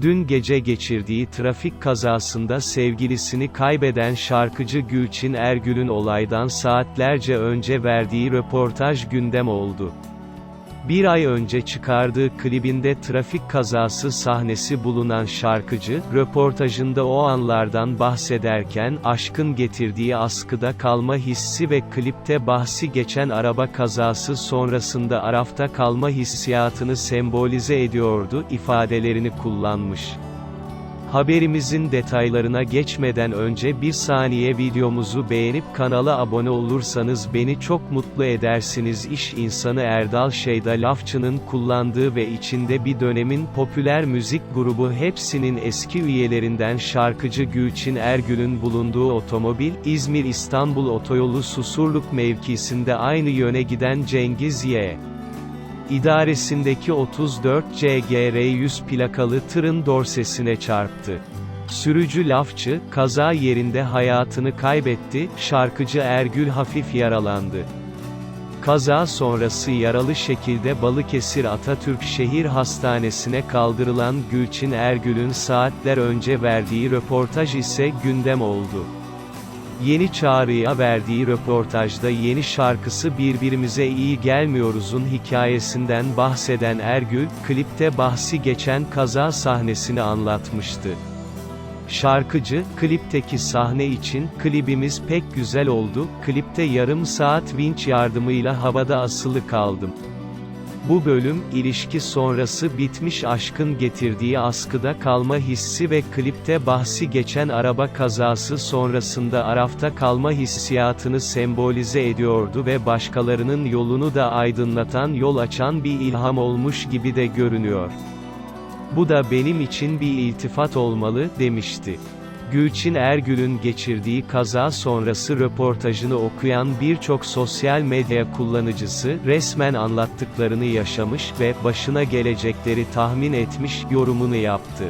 Dün gece geçirdiği trafik kazasında sevgilisini kaybeden şarkıcı Gülçin Ergül'ün olaydan saatlerce önce verdiği röportaj gündem oldu. Bir ay önce çıkardığı klibinde trafik kazası sahnesi bulunan şarkıcı, röportajında o anlardan bahsederken aşkın getirdiği askıda kalma hissi ve klipte bahsi geçen araba kazası sonrasında arafta kalma hissiyatını sembolize ediyordu ifadelerini kullanmış. Haberimizin detaylarına geçmeden önce bir saniye videomuzu beğenip kanala abone olursanız beni çok mutlu edersiniz. İş insanı Erdal Şeyda Lafçı'nın kullandığı ve içinde bir dönemin popüler müzik grubu hepsinin eski üyelerinden şarkıcı Gülçin Ergül'ün bulunduğu otomobil, İzmir-İstanbul otoyolu Susurluk mevkisinde aynı yöne giden Cengiz Y. İdaresindeki 34 CGR 100 plakalı tırın dorsesine çarptı. Sürücü lafçı, kaza yerinde hayatını kaybetti, şarkıcı Ergül hafif yaralandı. Kaza sonrası yaralı şekilde Balıkesir Atatürk Şehir Hastanesi'ne kaldırılan Gülçin Ergül'ün saatler önce verdiği röportaj ise gündem oldu. Yeni Çağrı'ya verdiği röportajda yeni şarkısı Birbirimize iyi Gelmiyoruz'un hikayesinden bahseden Ergül, klipte bahsi geçen kaza sahnesini anlatmıştı. Şarkıcı, klipteki sahne için, klibimiz pek güzel oldu, klipte yarım saat vinç yardımıyla havada asılı kaldım. Bu bölüm, ilişki sonrası bitmiş aşkın getirdiği askıda kalma hissi ve klipte bahsi geçen araba kazası sonrasında arafta kalma hissiyatını sembolize ediyordu ve başkalarının yolunu da aydınlatan yol açan bir ilham olmuş gibi de görünüyor. Bu da benim için bir iltifat olmalı, demişti. Gülçin Ergül'ün geçirdiği kaza sonrası röportajını okuyan birçok sosyal medya kullanıcısı, resmen anlattıklarını yaşamış ve başına gelecekleri tahmin etmiş yorumunu yaptı.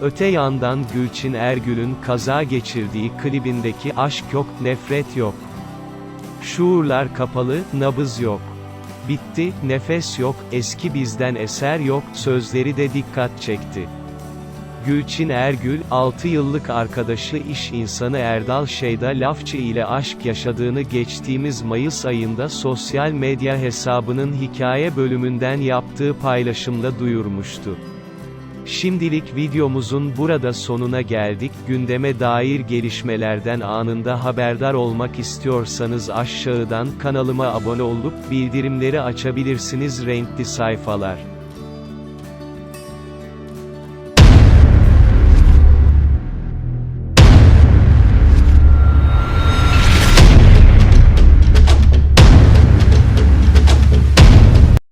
Öte yandan Gülçin Ergül'ün kaza geçirdiği klibindeki aşk yok, nefret yok. Şuurlar kapalı, nabız yok. Bitti, nefes yok, eski bizden eser yok, sözleri de dikkat çekti. Gülçin Ergül, 6 yıllık arkadaşı iş insanı Erdal Şeyda Lafçı ile aşk yaşadığını geçtiğimiz Mayıs ayında sosyal medya hesabının hikaye bölümünden yaptığı paylaşımda duyurmuştu. Şimdilik videomuzun burada sonuna geldik. Gündeme dair gelişmelerden anında haberdar olmak istiyorsanız aşağıdan kanalıma abone olup bildirimleri açabilirsiniz renkli sayfalar.